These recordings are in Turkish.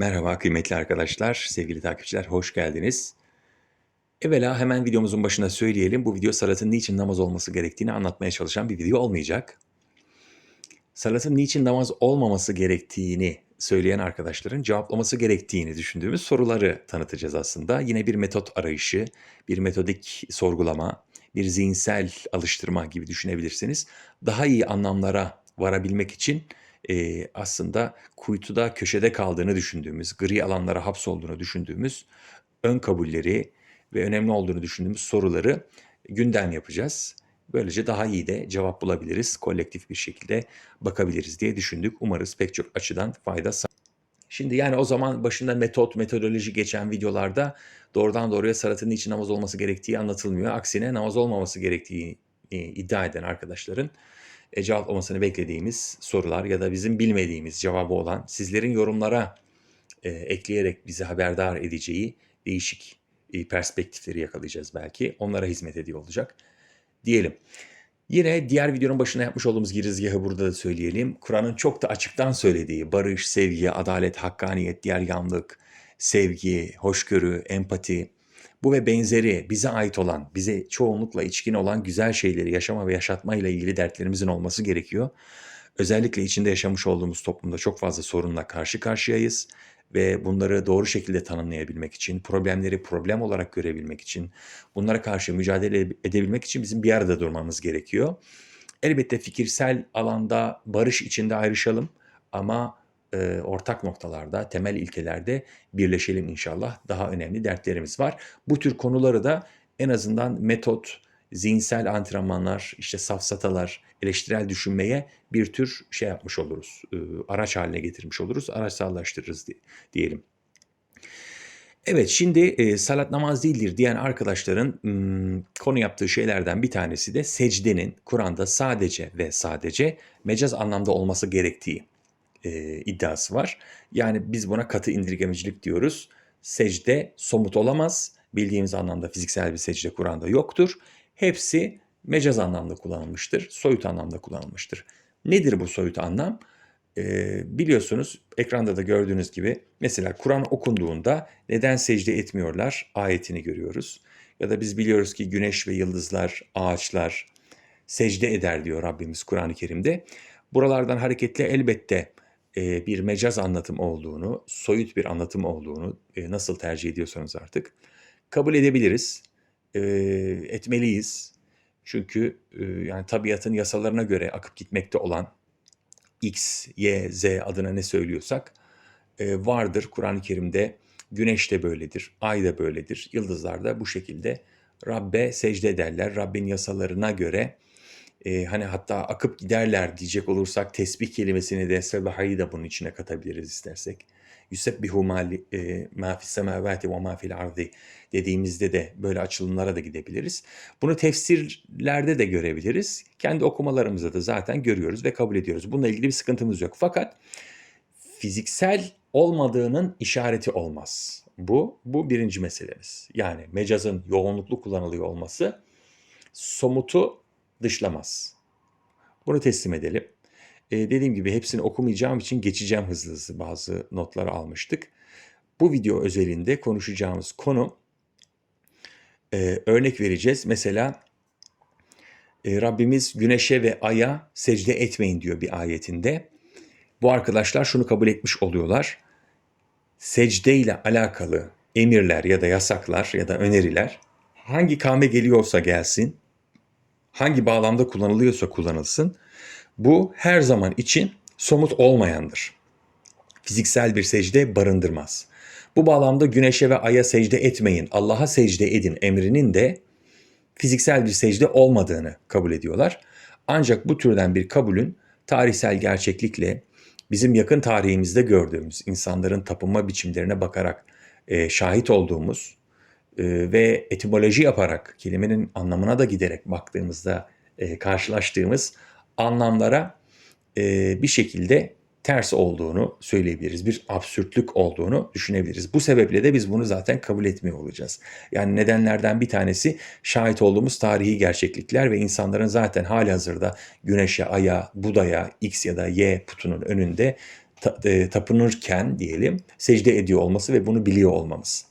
Merhaba kıymetli arkadaşlar, sevgili takipçiler, hoş geldiniz. Evvela hemen videomuzun başında söyleyelim, bu video salatın niçin namaz olması gerektiğini anlatmaya çalışan bir video olmayacak. Salatın niçin namaz olmaması gerektiğini söyleyen arkadaşların cevaplaması gerektiğini düşündüğümüz soruları tanıtacağız aslında. Yine bir metot arayışı, bir metodik sorgulama, bir zihinsel alıştırma gibi düşünebilirsiniz. Daha iyi anlamlara varabilmek için e, aslında kuytuda köşede kaldığını düşündüğümüz, gri alanlara hapsolduğunu düşündüğümüz ön kabulleri ve önemli olduğunu düşündüğümüz soruları gündem yapacağız. Böylece daha iyi de cevap bulabiliriz, kolektif bir şekilde bakabiliriz diye düşündük. Umarız pek çok açıdan fayda sağlar. Şimdi yani o zaman başında metot, metodoloji geçen videolarda doğrudan doğruya salatın için namaz olması gerektiği anlatılmıyor. Aksine namaz olmaması gerektiği iddia eden arkadaşların e, cevaplamasını beklediğimiz sorular ya da bizim bilmediğimiz cevabı olan sizlerin yorumlara e, ekleyerek bizi haberdar edeceği değişik e, perspektifleri yakalayacağız belki. Onlara hizmet ediyor olacak diyelim. Yine diğer videonun başına yapmış olduğumuz girizgahı burada da söyleyelim. Kur'an'ın çok da açıktan söylediği barış, sevgi, adalet, hakkaniyet, diğer yanlık, sevgi, hoşgörü, empati, bu ve benzeri bize ait olan, bize çoğunlukla içkin olan güzel şeyleri yaşama ve yaşatma ile ilgili dertlerimizin olması gerekiyor. Özellikle içinde yaşamış olduğumuz toplumda çok fazla sorunla karşı karşıyayız ve bunları doğru şekilde tanımlayabilmek için, problemleri problem olarak görebilmek için, bunlara karşı mücadele edebilmek için bizim bir arada durmamız gerekiyor. Elbette fikirsel alanda barış içinde ayrışalım ama e, ortak noktalarda, temel ilkelerde birleşelim inşallah. Daha önemli dertlerimiz var. Bu tür konuları da en azından metot, zihinsel antrenmanlar, işte safsatalar, eleştirel düşünmeye bir tür şey yapmış oluruz. E, araç haline getirmiş oluruz, araçsallaştırırız diyelim. Evet şimdi e, salat namaz değildir diyen arkadaşların hmm, konu yaptığı şeylerden bir tanesi de secdenin Kur'an'da sadece ve sadece mecaz anlamda olması gerektiği e, iddiası var. Yani biz buna katı indirgemecilik diyoruz. Secde somut olamaz. Bildiğimiz anlamda fiziksel bir secde Kur'an'da yoktur. Hepsi mecaz anlamda kullanılmıştır. Soyut anlamda kullanılmıştır. Nedir bu soyut anlam? Ee, biliyorsunuz ekranda da gördüğünüz gibi mesela Kur'an okunduğunda neden secde etmiyorlar ayetini görüyoruz. Ya da biz biliyoruz ki güneş ve yıldızlar, ağaçlar secde eder diyor Rabbimiz Kur'an-ı Kerim'de. Buralardan hareketle elbette bir mecaz anlatım olduğunu, soyut bir anlatım olduğunu nasıl tercih ediyorsanız artık kabul edebiliriz, etmeliyiz. Çünkü yani tabiatın yasalarına göre akıp gitmekte olan X, Y, Z adına ne söylüyorsak vardır. Kur'an-ı Kerim'de güneş de böyledir, ay da böyledir, yıldızlar da bu şekilde Rabbe secde ederler. Rabbin yasalarına göre e, hani hatta akıp giderler diyecek olursak tesbih kelimesini de sebahayı da bunun içine katabiliriz istersek. Yusebbihu ma fis semavati ve ma fil ardi dediğimizde de böyle açılımlara da gidebiliriz. Bunu tefsirlerde de görebiliriz. Kendi okumalarımızda da zaten görüyoruz ve kabul ediyoruz. Bununla ilgili bir sıkıntımız yok. Fakat fiziksel olmadığının işareti olmaz. Bu, bu birinci meselemiz. Yani mecazın yoğunluklu kullanılıyor olması somutu dışlamaz. Bunu teslim edelim. Ee, dediğim gibi hepsini okumayacağım için geçeceğim hızlı hızlı bazı notları almıştık. Bu video özelinde konuşacağımız konu e, örnek vereceğiz. Mesela e, Rabbimiz güneşe ve aya secde etmeyin diyor bir ayetinde. Bu arkadaşlar şunu kabul etmiş oluyorlar. Secde ile alakalı emirler ya da yasaklar ya da öneriler hangi kavme geliyorsa gelsin hangi bağlamda kullanılıyorsa kullanılsın bu her zaman için somut olmayandır. Fiziksel bir secde barındırmaz. Bu bağlamda güneşe ve aya secde etmeyin, Allah'a secde edin emrinin de fiziksel bir secde olmadığını kabul ediyorlar. Ancak bu türden bir kabulün tarihsel gerçeklikle bizim yakın tarihimizde gördüğümüz insanların tapınma biçimlerine bakarak e, şahit olduğumuz ve etimoloji yaparak kelimenin anlamına da giderek baktığımızda e, karşılaştığımız anlamlara e, bir şekilde ters olduğunu söyleyebiliriz. Bir absürtlük olduğunu düşünebiliriz. Bu sebeple de biz bunu zaten kabul etmiyor olacağız. Yani nedenlerden bir tanesi şahit olduğumuz tarihi gerçeklikler ve insanların zaten hali hazırda güneşe, aya, budaya, x ya da y putunun önünde e, tapınırken diyelim secde ediyor olması ve bunu biliyor olmamız.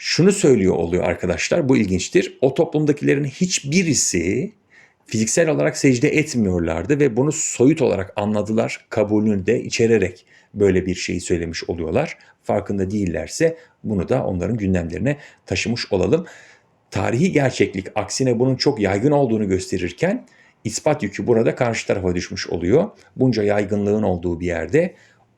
Şunu söylüyor oluyor arkadaşlar bu ilginçtir. O toplumdakilerin hiçbirisi fiziksel olarak secde etmiyorlardı ve bunu soyut olarak anladılar, kabulünü de içererek böyle bir şeyi söylemiş oluyorlar. Farkında değillerse bunu da onların gündemlerine taşımış olalım. Tarihi gerçeklik aksine bunun çok yaygın olduğunu gösterirken ispat yükü burada karşı tarafa düşmüş oluyor. Bunca yaygınlığın olduğu bir yerde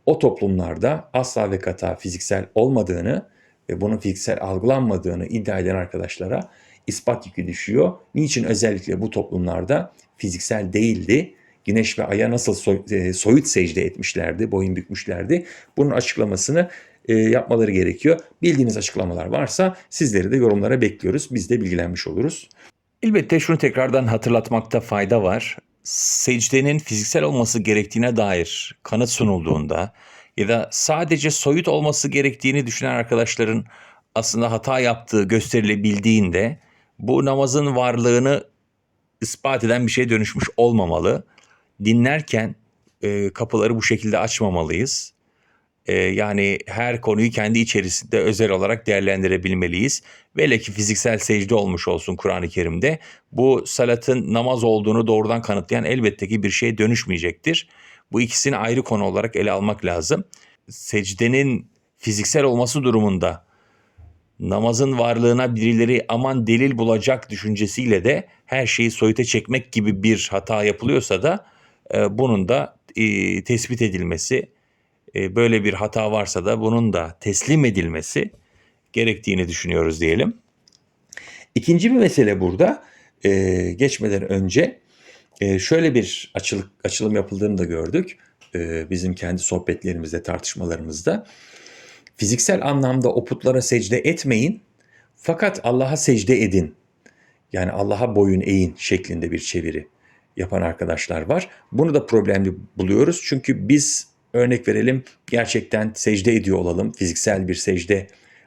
o toplumlarda asla ve kata fiziksel olmadığını ve bunun fiziksel algılanmadığını iddia eden arkadaşlara ispat yükü düşüyor. Niçin özellikle bu toplumlarda fiziksel değildi? Güneş ve Ay'a nasıl soy- e, soyut secde etmişlerdi, boyun bükmüşlerdi? Bunun açıklamasını e, yapmaları gerekiyor. Bildiğiniz açıklamalar varsa sizleri de yorumlara bekliyoruz. Biz de bilgilenmiş oluruz. Elbette şunu tekrardan hatırlatmakta fayda var. Secdenin fiziksel olması gerektiğine dair kanıt sunulduğunda ya da sadece soyut olması gerektiğini düşünen arkadaşların aslında hata yaptığı gösterilebildiğinde bu namazın varlığını ispat eden bir şeye dönüşmüş olmamalı. Dinlerken e, kapıları bu şekilde açmamalıyız. E, yani her konuyu kendi içerisinde özel olarak değerlendirebilmeliyiz. Vele ki fiziksel secde olmuş olsun Kur'an-ı Kerim'de. Bu salatın namaz olduğunu doğrudan kanıtlayan elbette ki bir şeye dönüşmeyecektir. Bu ikisini ayrı konu olarak ele almak lazım. Secdenin fiziksel olması durumunda namazın varlığına birileri aman delil bulacak düşüncesiyle de her şeyi soyuta çekmek gibi bir hata yapılıyorsa da e, bunun da e, tespit edilmesi, e, böyle bir hata varsa da bunun da teslim edilmesi gerektiğini düşünüyoruz diyelim. İkinci bir mesele burada e, geçmeden önce e, şöyle bir açılık, açılım yapıldığını da gördük. E, bizim kendi sohbetlerimizde, tartışmalarımızda. Fiziksel anlamda o putlara secde etmeyin fakat Allah'a secde edin. Yani Allah'a boyun eğin şeklinde bir çeviri yapan arkadaşlar var. Bunu da problemli buluyoruz. Çünkü biz örnek verelim gerçekten secde ediyor olalım. Fiziksel bir secde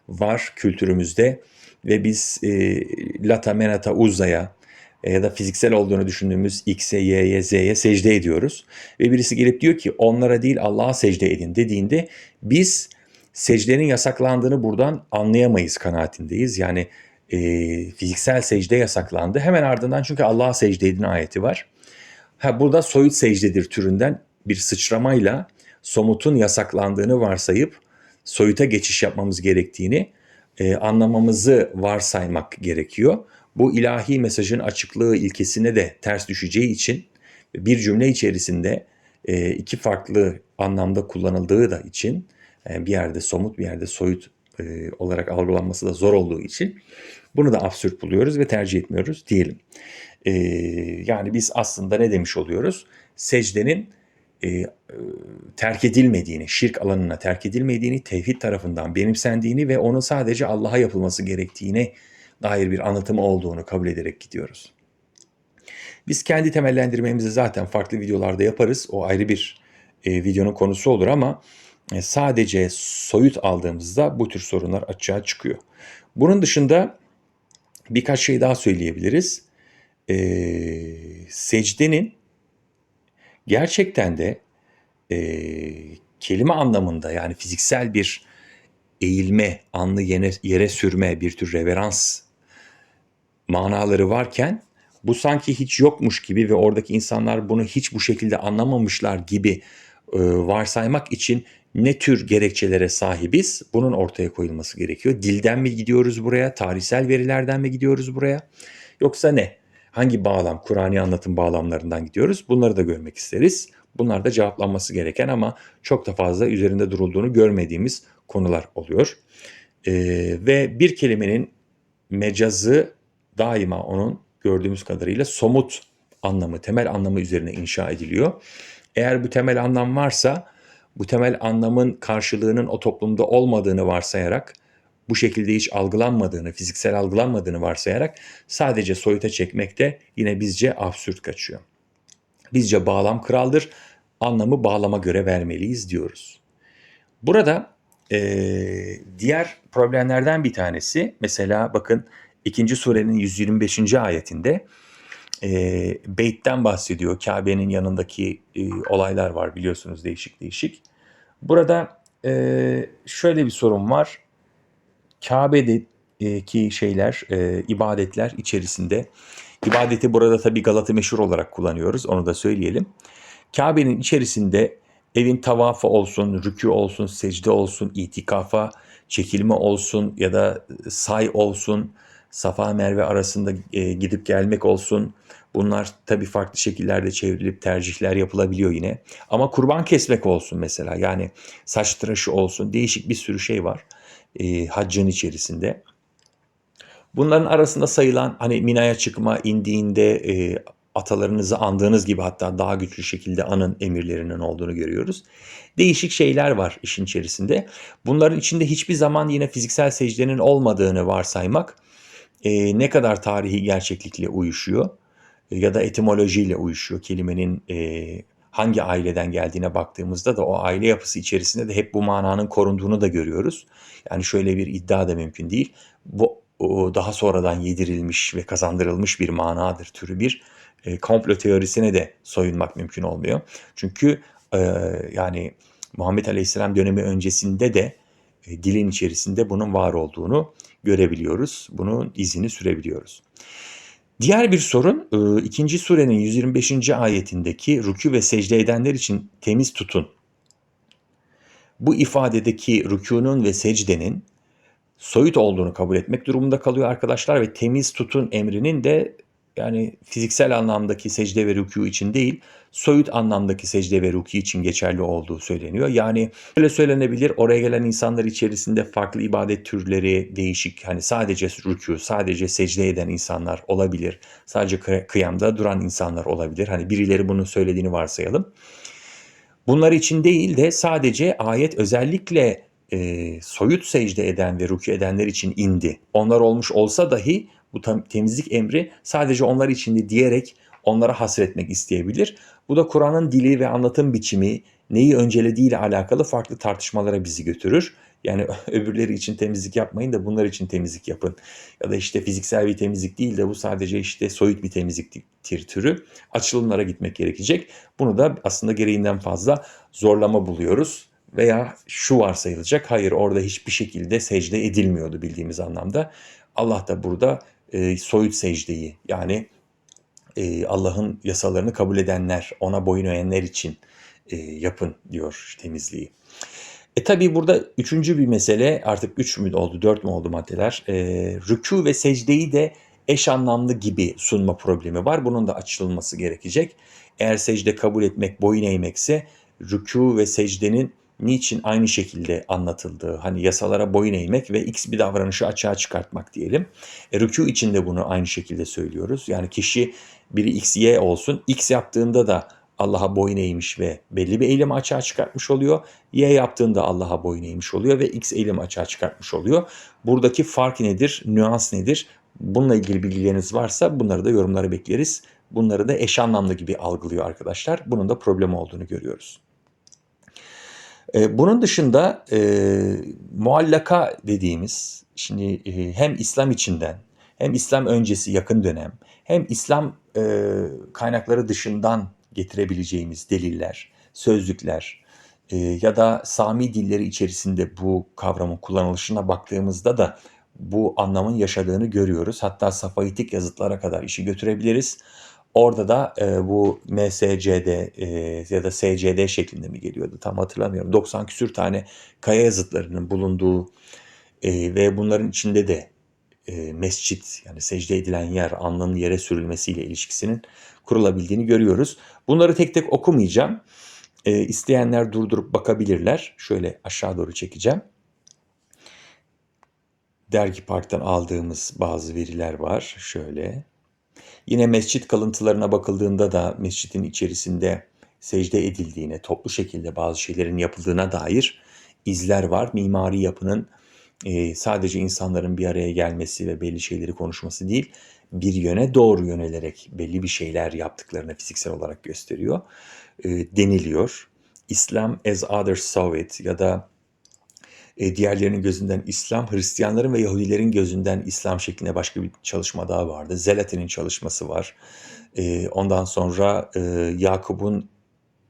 var kültürümüzde ve biz e, Lata Menata Uzza'ya ya da fiziksel olduğunu düşündüğümüz X'e, Y'ye, Z'ye secde ediyoruz. Ve birisi gelip diyor ki onlara değil Allah'a secde edin dediğinde biz secdenin yasaklandığını buradan anlayamayız kanaatindeyiz. Yani e, fiziksel secde yasaklandı. Hemen ardından çünkü Allah'a secde edin ayeti var. Ha, burada soyut secdedir türünden bir sıçramayla somutun yasaklandığını varsayıp soyuta geçiş yapmamız gerektiğini e, anlamamızı varsaymak gerekiyor. Bu ilahi mesajın açıklığı ilkesine de ters düşeceği için bir cümle içerisinde e, iki farklı anlamda kullanıldığı da için e, bir yerde somut bir yerde soyut e, olarak algılanması da zor olduğu için bunu da absürt buluyoruz ve tercih etmiyoruz diyelim. Yani biz aslında ne demiş oluyoruz? Secdenin e, terk edilmediğini, şirk alanına terk edilmediğini, tevhid tarafından benimsendiğini ve onun sadece Allah'a yapılması gerektiğine dair bir anlatımı olduğunu kabul ederek gidiyoruz. Biz kendi temellendirmemizi zaten farklı videolarda yaparız. O ayrı bir e, videonun konusu olur ama e, sadece soyut aldığımızda bu tür sorunlar açığa çıkıyor. Bunun dışında birkaç şey daha söyleyebiliriz. E, secdenin gerçekten de e, kelime anlamında yani fiziksel bir eğilme, anlı yere, yere sürme, bir tür reverans manaları varken bu sanki hiç yokmuş gibi ve oradaki insanlar bunu hiç bu şekilde anlamamışlar gibi e, varsaymak için ne tür gerekçelere sahibiz? Bunun ortaya koyulması gerekiyor. Dilden mi gidiyoruz buraya? Tarihsel verilerden mi gidiyoruz buraya? Yoksa ne? Hangi bağlam, Kur'an'i anlatım bağlamlarından gidiyoruz? Bunları da görmek isteriz. Bunlar da cevaplanması gereken ama çok da fazla üzerinde durulduğunu görmediğimiz konular oluyor. Ee, ve bir kelimenin mecazı daima onun gördüğümüz kadarıyla somut anlamı, temel anlamı üzerine inşa ediliyor. Eğer bu temel anlam varsa bu temel anlamın karşılığının o toplumda olmadığını varsayarak bu şekilde hiç algılanmadığını, fiziksel algılanmadığını varsayarak sadece soyuta çekmek de yine bizce absürt kaçıyor. Bizce bağlam kraldır, anlamı bağlama göre vermeliyiz diyoruz. Burada e, diğer problemlerden bir tanesi mesela bakın 2. surenin 125. ayetinde e, Beyt'ten bahsediyor. Kabe'nin yanındaki e, olaylar var biliyorsunuz değişik değişik. Burada e, şöyle bir sorun var. Kabe'deki şeyler, e, ibadetler içerisinde, ibadeti burada tabii Galata meşhur olarak kullanıyoruz, onu da söyleyelim. Kabe'nin içerisinde evin tavafı olsun, rükû olsun, secde olsun, itikafa çekilme olsun ya da say olsun, Safa Merve arasında e, gidip gelmek olsun. Bunlar tabii farklı şekillerde çevrilip tercihler yapılabiliyor yine. Ama kurban kesmek olsun mesela yani saç tıraşı olsun değişik bir sürü şey var e, haccın içerisinde. Bunların arasında sayılan hani Mina'ya çıkma indiğinde e, atalarınızı andığınız gibi hatta daha güçlü şekilde anın emirlerinin olduğunu görüyoruz. Değişik şeyler var işin içerisinde. Bunların içinde hiçbir zaman yine fiziksel secdenin olmadığını varsaymak e, ne kadar tarihi gerçeklikle uyuşuyor e, ya da etimolojiyle uyuşuyor kelimenin e, hangi aileden geldiğine baktığımızda da o aile yapısı içerisinde de hep bu mananın korunduğunu da görüyoruz. Yani şöyle bir iddia da mümkün değil. Bu daha sonradan yedirilmiş ve kazandırılmış bir manadır türü bir e, komplo teorisine de soyunmak mümkün olmuyor. Çünkü e, yani Muhammed Aleyhisselam dönemi öncesinde de e, dilin içerisinde bunun var olduğunu görebiliyoruz. Bunun izini sürebiliyoruz. Diğer bir sorun e, ikinci surenin 125. ayetindeki rükû ve secde edenler için temiz tutun. Bu ifadedeki rükûnun ve secdenin soyut olduğunu kabul etmek durumunda kalıyor arkadaşlar ve temiz tutun emrinin de yani fiziksel anlamdaki secde ve rükû için değil, soyut anlamdaki secde ve rükû için geçerli olduğu söyleniyor. Yani öyle söylenebilir oraya gelen insanlar içerisinde farklı ibadet türleri değişik hani sadece rükû, sadece secde eden insanlar olabilir. Sadece kıyamda duran insanlar olabilir. Hani birileri bunu söylediğini varsayalım. Bunlar için değil de sadece ayet özellikle e, soyut secde eden ve rükû edenler için indi. Onlar olmuş olsa dahi bu temizlik emri sadece onlar içindi diyerek onlara hasretmek isteyebilir. Bu da Kur'an'ın dili ve anlatım biçimi neyi öncelediği ile alakalı farklı tartışmalara bizi götürür. Yani öbürleri için temizlik yapmayın da bunlar için temizlik yapın. Ya da işte fiziksel bir temizlik değil de bu sadece işte soyut bir temizliktir türü. Açılımlara gitmek gerekecek. Bunu da aslında gereğinden fazla zorlama buluyoruz. Veya şu varsayılacak, hayır orada hiçbir şekilde secde edilmiyordu bildiğimiz anlamda. Allah da burada e, soyut secdeyi yani e, Allah'ın yasalarını kabul edenler, ona boyun eğenler için e, yapın diyor temizliği. E tabi burada üçüncü bir mesele artık üç mü oldu dört mü oldu maddeler. E, rükû ve secdeyi de eş anlamlı gibi sunma problemi var. Bunun da açılması gerekecek. Eğer secde kabul etmek boyun eğmekse rükû ve secdenin niçin aynı şekilde anlatıldığı, hani yasalara boyun eğmek ve x bir davranışı açığa çıkartmak diyelim. E, rükû için bunu aynı şekilde söylüyoruz. Yani kişi biri x, y olsun, x yaptığında da Allah'a boyun eğmiş ve belli bir eylemi açığa çıkartmış oluyor. Y yaptığında Allah'a boyun eğmiş oluyor ve X eylemi açığa çıkartmış oluyor. Buradaki fark nedir? Nüans nedir? Bununla ilgili bilgileriniz varsa bunları da yorumlara bekleriz. Bunları da eş anlamlı gibi algılıyor arkadaşlar. Bunun da problem olduğunu görüyoruz. Ee, bunun dışında e, muallaka dediğimiz şimdi e, hem İslam içinden hem İslam öncesi yakın dönem hem İslam e, kaynakları dışından getirebileceğimiz deliller, sözlükler e, ya da Sami dilleri içerisinde bu kavramın kullanılışına baktığımızda da bu anlamın yaşadığını görüyoruz. Hatta Safaitik yazıtlara kadar işi götürebiliriz. Orada da e, bu MSCD e, ya da SCD şeklinde mi geliyordu tam hatırlamıyorum. 90 küsür tane kaya yazıtlarının bulunduğu e, ve bunların içinde de e, mescit yani secde edilen yer alnının yere sürülmesiyle ilişkisinin kurulabildiğini görüyoruz. Bunları tek tek okumayacağım. E, isteyenler durdurup bakabilirler. Şöyle aşağı doğru çekeceğim. Dergi Park'tan aldığımız bazı veriler var. Şöyle. Yine mescit kalıntılarına bakıldığında da mescidin içerisinde secde edildiğine, toplu şekilde bazı şeylerin yapıldığına dair izler var. Mimari yapının e, sadece insanların bir araya gelmesi ve belli şeyleri konuşması değil, bir yöne doğru yönelerek belli bir şeyler yaptıklarını fiziksel olarak gösteriyor, e, deniliyor. İslam as others saw it ya da e, diğerlerinin gözünden İslam, Hristiyanların ve Yahudilerin gözünden İslam şeklinde başka bir çalışma daha vardı. Zelatin'in çalışması var. E, ondan sonra e, Yakup'un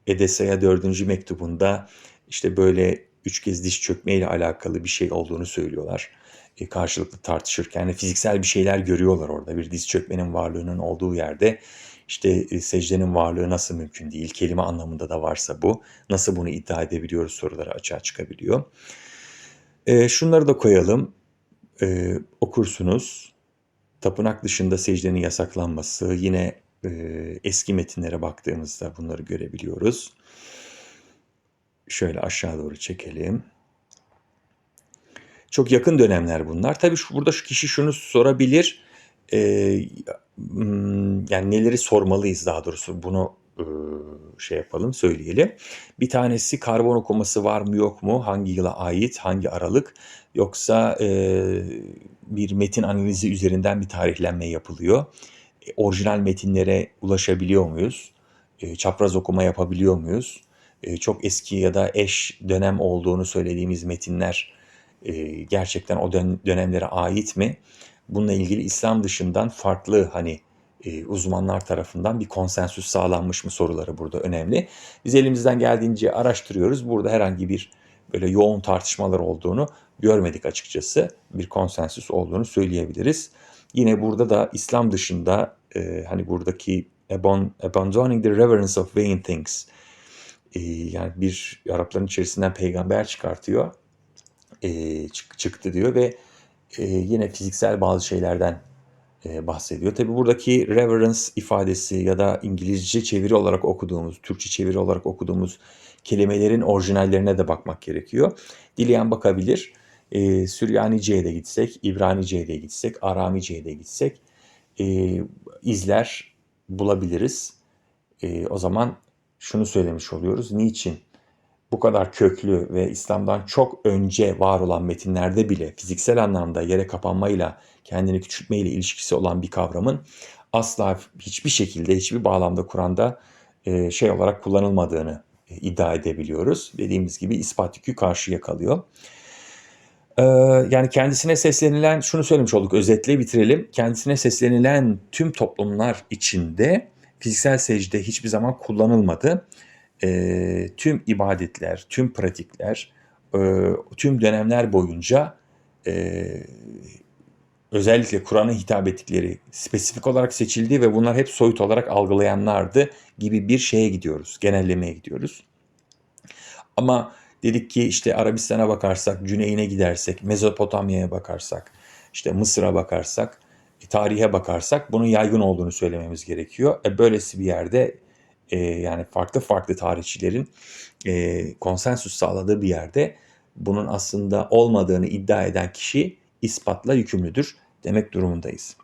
Edesa'ya dördüncü mektubunda işte böyle üç kez diş çökmeyle alakalı bir şey olduğunu söylüyorlar. E, karşılıklı tartışırken yani fiziksel bir şeyler görüyorlar orada. Bir diz çökmenin varlığının olduğu yerde işte e, secdenin varlığı nasıl mümkün değil? Kelime anlamında da varsa bu. Nasıl bunu iddia edebiliyoruz soruları açığa çıkabiliyor. E, şunları da koyalım. E, okursunuz. Tapınak dışında secdenin yasaklanması yine e, eski metinlere baktığımızda bunları görebiliyoruz. Şöyle aşağı doğru çekelim. Çok yakın dönemler bunlar. Tabii şu, burada şu kişi şunu sorabilir. E, yani neleri sormalıyız daha doğrusu bunu şey yapalım söyleyelim. Bir tanesi karbon okuması var mı yok mu? Hangi yıla ait? Hangi aralık? Yoksa e, bir metin analizi üzerinden bir tarihlenme yapılıyor. E, orijinal metinlere ulaşabiliyor muyuz? E, çapraz okuma yapabiliyor muyuz? E, çok eski ya da eş dönem olduğunu söylediğimiz metinler e, gerçekten o dön- dönemlere ait mi? Bununla ilgili İslam dışından farklı hani e, uzmanlar tarafından bir konsensüs sağlanmış mı soruları burada önemli. Biz elimizden geldiğince araştırıyoruz. Burada herhangi bir böyle yoğun tartışmalar olduğunu görmedik açıkçası. Bir konsensüs olduğunu söyleyebiliriz. Yine burada da İslam dışında e, hani buradaki abandoning the reverence of vain things e, yani bir Arapların içerisinden peygamber çıkartıyor e, çık- çıktı diyor ve e, yine fiziksel bazı şeylerden bahsediyor. Tabi buradaki reverence ifadesi ya da İngilizce çeviri olarak okuduğumuz, Türkçe çeviri olarak okuduğumuz kelimelerin orijinallerine de bakmak gerekiyor. Dileyen bakabilir. E, Süryanice'ye de gitsek, İbranice'ye de gitsek, Aramice'ye de gitsek e, izler bulabiliriz. E, o zaman şunu söylemiş oluyoruz. Niçin bu kadar köklü ve İslam'dan çok önce var olan metinlerde bile fiziksel anlamda yere kapanmayla, kendini küçültmeyle ilişkisi olan bir kavramın asla hiçbir şekilde, hiçbir bağlamda Kur'an'da e, şey olarak kullanılmadığını e, iddia edebiliyoruz. Dediğimiz gibi ispat yükü karşıya kalıyor. Ee, yani kendisine seslenilen, şunu söylemiş olduk, özetle bitirelim. Kendisine seslenilen tüm toplumlar içinde fiziksel secde hiçbir zaman kullanılmadı. Ee, tüm ibadetler, tüm pratikler, e, tüm dönemler boyunca e, özellikle Kur'an'a hitap ettikleri spesifik olarak seçildi ve bunlar hep soyut olarak algılayanlardı gibi bir şeye gidiyoruz, genellemeye gidiyoruz. Ama dedik ki işte Arabistan'a bakarsak, güneyine gidersek, Mezopotamya'ya bakarsak, işte Mısır'a bakarsak, e, tarihe bakarsak bunun yaygın olduğunu söylememiz gerekiyor. E, böylesi bir yerde e, yani farklı farklı tarihçilerin e, konsensüs sağladığı bir yerde bunun aslında olmadığını iddia eden kişi ispatla yükümlüdür demek durumundayız.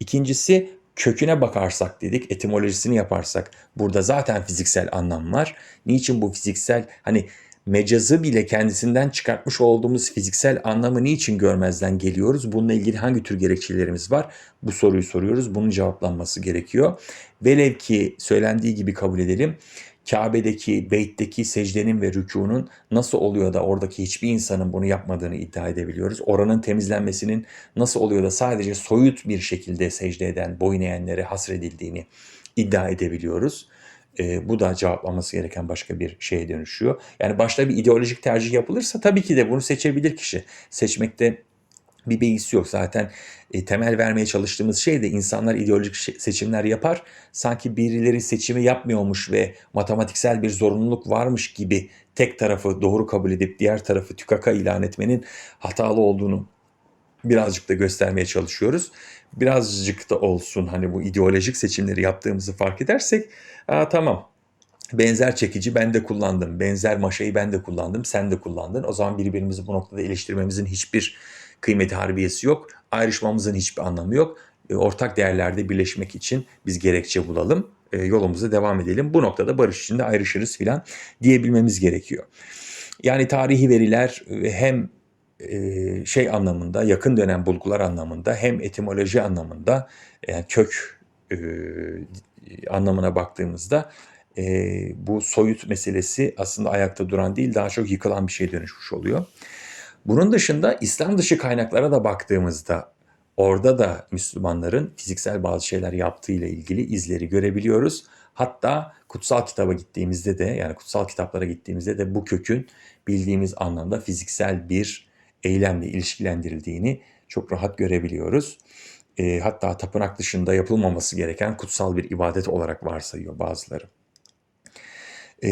İkincisi köküne bakarsak dedik, etimolojisini yaparsak burada zaten fiziksel anlam var. Niçin bu fiziksel hani mecazı bile kendisinden çıkartmış olduğumuz fiziksel anlamı niçin görmezden geliyoruz? Bununla ilgili hangi tür gerekçelerimiz var? Bu soruyu soruyoruz. Bunun cevaplanması gerekiyor. Velev ki söylendiği gibi kabul edelim. Kabe'deki, Beyt'teki secdenin ve rükunun nasıl oluyor da oradaki hiçbir insanın bunu yapmadığını iddia edebiliyoruz. Oranın temizlenmesinin nasıl oluyor da sadece soyut bir şekilde secde eden, boyun eğenlere hasredildiğini iddia edebiliyoruz. E, bu da cevaplanması gereken başka bir şeye dönüşüyor. Yani başta bir ideolojik tercih yapılırsa tabii ki de bunu seçebilir kişi. Seçmekte bir beis yok. Zaten e, temel vermeye çalıştığımız şey de insanlar ideolojik seçimler yapar. Sanki birileri seçimi yapmıyormuş ve matematiksel bir zorunluluk varmış gibi tek tarafı doğru kabul edip diğer tarafı tükaka ilan etmenin hatalı olduğunu birazcık da göstermeye çalışıyoruz. Birazcık da olsun hani bu ideolojik seçimleri yaptığımızı fark edersek Aa, tamam benzer çekici ben de kullandım, benzer maşayı ben de kullandım, sen de kullandın. O zaman birbirimizi bu noktada eleştirmemizin hiçbir kıymeti harbiyesi yok. Ayrışmamızın hiçbir anlamı yok. E, ortak değerlerde birleşmek için biz gerekçe bulalım. E, yolumuza devam edelim. Bu noktada barış içinde ayrışırız filan diyebilmemiz gerekiyor. Yani tarihi veriler hem şey anlamında, yakın dönem bulgular anlamında hem etimoloji anlamında yani kök anlamına baktığımızda bu soyut meselesi aslında ayakta duran değil daha çok yıkılan bir şeye dönüşmüş oluyor. Bunun dışında İslam dışı kaynaklara da baktığımızda orada da Müslümanların fiziksel bazı şeyler yaptığı ile ilgili izleri görebiliyoruz. Hatta kutsal kitaba gittiğimizde de yani kutsal kitaplara gittiğimizde de bu kökün bildiğimiz anlamda fiziksel bir eylemle ilişkilendirildiğini çok rahat görebiliyoruz. E, hatta tapınak dışında yapılmaması gereken kutsal bir ibadet olarak varsayıyor bazıları. E,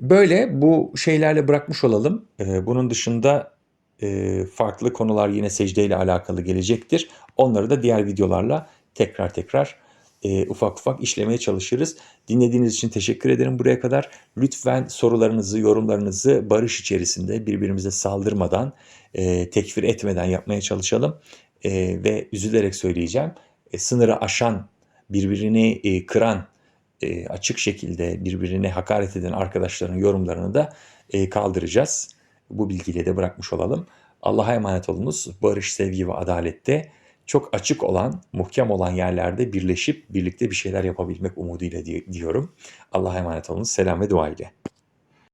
böyle bu şeylerle bırakmış olalım. E, bunun dışında e, farklı konular yine secdeyle alakalı gelecektir. Onları da diğer videolarla tekrar tekrar e, ufak ufak işlemeye çalışırız. Dinlediğiniz için teşekkür ederim buraya kadar. Lütfen sorularınızı, yorumlarınızı barış içerisinde birbirimize saldırmadan, e, tekfir etmeden yapmaya çalışalım. E, ve üzülerek söyleyeceğim, e, sınırı aşan, birbirini e, kıran, e, açık şekilde birbirine hakaret eden arkadaşların yorumlarını da e, kaldıracağız. Bu bilgiyle de bırakmış olalım. Allah'a emanet olunuz. Barış, sevgi ve adalette çok açık olan, muhkem olan yerlerde birleşip birlikte bir şeyler yapabilmek umuduyla di- diyorum. Allah'a emanet olunuz. Selam ve dua ile.